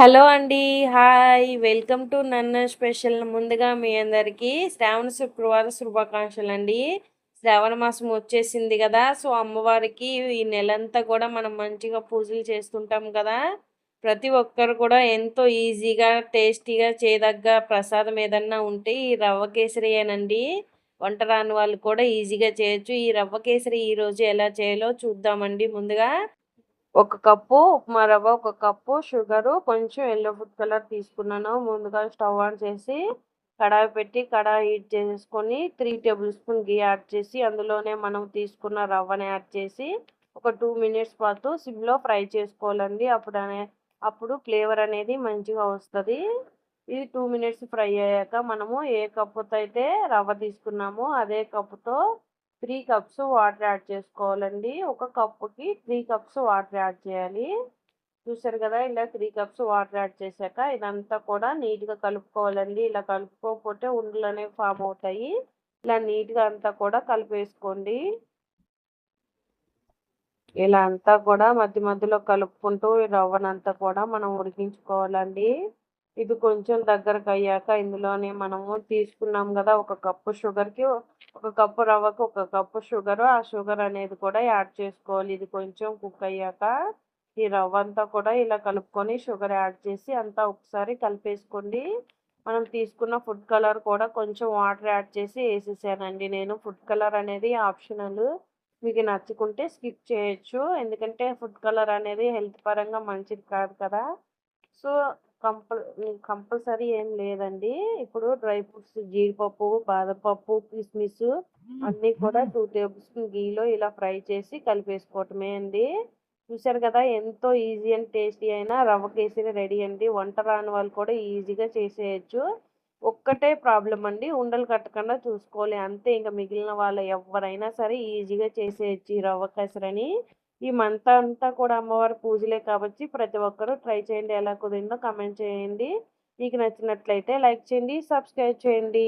Hello అండి. Hi! Welcome to నన్ను special. ముందుగా మీ అందరికీ శ్రావణ శుక్రవార శుభాకాంక్షలండి. శ్రావణ మాసం వచ్చేసింది కదా సో, అమ్మవారికి ఈ నెలంతా కూడా మనం మంచిగా పూజలు చేస్తుంటాం కదా! ప్రతి ఒక్కరు కూడా ఎంతో ఈజీగా, టేస్టీగా చేయదగ్గ ప్రసాదం ఏదన్నా ఉంటే ఈ రవ్వ కేసరియేనండి. వంట రాని వాళ్ళు కూడా ఈజీగా చేయొచ్చు. ఈ రవ్వ కేసరి ఈరోజు ఎలా చేయాలో చూద్దామండి. ముందుగా ఒక కప్పు ఉప్మా రవ్వ, ఒక కప్పు షుగరు, కొంచెం ఎల్లో ఫుడ్ కలర్ తీసుకున్నాను. ముందుగా స్టవ్ ఆన్ చేసి కడాయి పెట్టి కడాయి హీట్ చేసుకొని three tablespoon ghee add చేసి అందులోనే మనం తీసుకున్న రవ్వని యాడ్ చేసి ఒక టూ మినిట్స్ పాటు సిమ్‌లో ఫ్రై చేసుకోవాలండి. అప్పుడనే అప్పుడు ఫ్లేవర్ అనేది మంచిగా వస్తుంది ఇది టూ మినిట్స్ ఫ్రై అయ్యాక మనము ఏ కప్పుతో అయితే రవ్వ తీసుకున్నామో అదే కప్పుతో త్రీ కప్స్ వాటర్ యాడ్ చేసుకోవాలండి. ఒక కప్పుకి త్రీ కప్స్ వాటర్ యాడ్ చేయాలి. చూసారు కదా! ఇలా త్రీ కప్స్ వాటర్ యాడ్ చేశాక ఇదంతా కూడా నీట్‌గా కలుపుకోవాలండి. ఇలా కలుపుకోకపోతే ఉండలనేవి ఫామ్ అవుతాయి. ఇలా నీట్‌గా అంతా కూడా కలిపేసుకోండి. ఇలా అంతా కూడా మధ్య మధ్యలో కలుపుకుంటూ రవ్వనంతా కూడా మనం ఉడికించుకోవాలండి. ఇది కొంచెం దగ్గరకు అయ్యాక ఇందులోనే మనము తీసుకున్నాం కదా ఒక కప్పు షుగర్‌కి ఒక కప్పు రవ్వకి ఒక కప్పు షుగర్ ఆ షుగర్ అనేది కూడా యాడ్ చేసుకోవాలి. ఇది కొంచెం కుక్ అయ్యాక ఈ రవ్వ అంతా కూడా ఇలా కలుపుకొని షుగర్ యాడ్ చేసి అంతా ఒకసారి కలిపేసుకోండి. మనం తీసుకున్న ఫుడ్ కలర్ కూడా కొంచెం వాటర్ యాడ్ చేసి వేసేసానండి నేను. ఫుడ్ కలర్ అనేది ఆప్షనల్. మీకు నచ్చుకుంటే స్కిప్ చేయొచ్చు. ఎందుకంటే ఫుడ్ కలర్ అనేది హెల్త్ పరంగా మంచిది కాదు కదా! సో, కంపల్ కంపల్సరీ ఏం లేదండి. ఇప్పుడు డ్రై ఫ్రూట్స్ జీడిపప్పు, బాదం పప్పు, కిస్మిస్ అన్నీ కూడా 2 టేబుల్ స్పూన్ ఘీలో ఇలా ఫ్రై చేసి కలిపేసుకోవటమే అండి. చూసారు కదా! ఎంతో ఈజీ అండ్ టేస్టీ అయిన రవ్వ కేసరి రెడీ అండి. వంట రాని వాళ్ళు కూడా ఈజీగా చేసేయొచ్చు. ఒక్కటే ప్రాబ్లమ్ అండి ఉండలు కట్టకుండా చూసుకోవాలి. అంతే ఇంక మిగిలిన వాళ్ళు ఎవ్వరైనా సరే ఈజీగా చేసేయొచ్చు ఈ రవ్వ కేసరని. ఈ మంత్ అంతా కూడా అమ్మవారి పూజలే కాబట్టి ప్రతి ఒక్కరూ ట్రై చేయండి. ఎలా కుదిరిందో కమెంట్ చేయండి. మీకు నచ్చినట్లయితే లైక్ చేయండి, సబ్స్క్రైబ్ చేయండి.